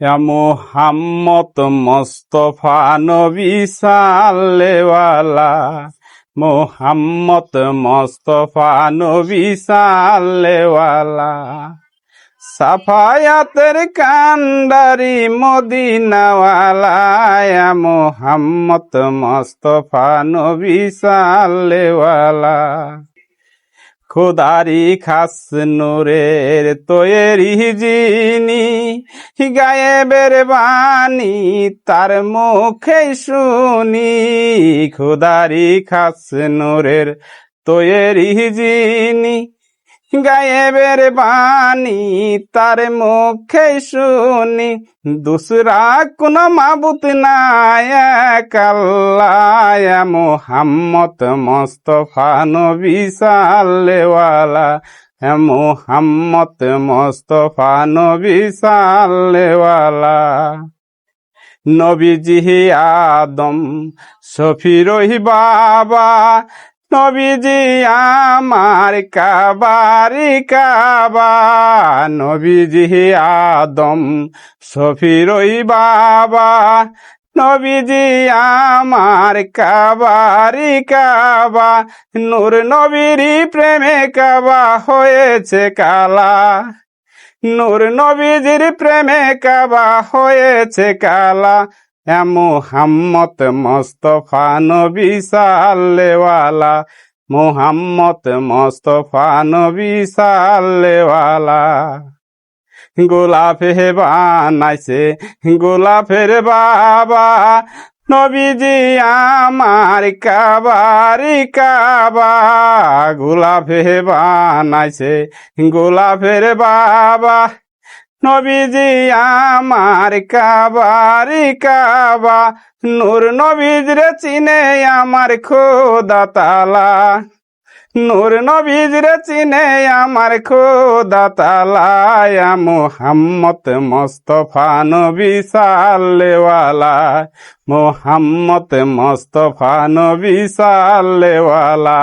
মোহাম্মদ মোস্তফা নবী সাল্লেওয়ালা মোহাম্মদ মোস্তফা নবী সাল্লেওয়ালা সাফায়াতের কান্ডারি মদিনাওয়ালা মোহাম্মদ মোস্তফা নবী সাল্লেওয়ালা খোদারি খাস নূরের জিনি গায়ে বাণী তার মুখে শুনি। খোদারি খাস নূরের তোয়েরি যিনি গায়েবের বাণী, তার মুখে শুনি। দুসরা কোন মাবুত নাই কাল্লায় মোহাম্মদ মোস্তফা নবী সাল্লেওয়ালা। মোহাম্মদ মোস্তফা নবী সাল্লেওয়ালা। নবীজি আদম সফিরহি বাবা নবীজি আমার কাবারি কাবা, নবীজি আদম সফিরই বাবা, নবীজি আমার কাবারি কাবা, নূর নবীরই প্রেমে কাবা হয়েছে কালা, নূর নবীজির প্রেমে কাবা হয়েছে কালা মোহাম্মদ মোস্তফা নবী সাল্লেওয়ালা মোহাম্মদ মোস্তফা নবী সাল্লেওয়ালা গোলাপে বানাইছে, গোলাপের বাবা নবীজি আমার কাবারি কাবা গোলাপে বানাইছে, গোলাপের বাবা নবীজি আমার কাবারি কাবা। নূর নবীজরে চিনে আমার খোদা তালা। নূর নবীজরে চিনে আমার খোদা তালা। মোহাম্মদ মোস্তফা নবী সাল্লেওয়ালা মোহাম্মদ মোস্তফা নবী সাল্লেওয়ালা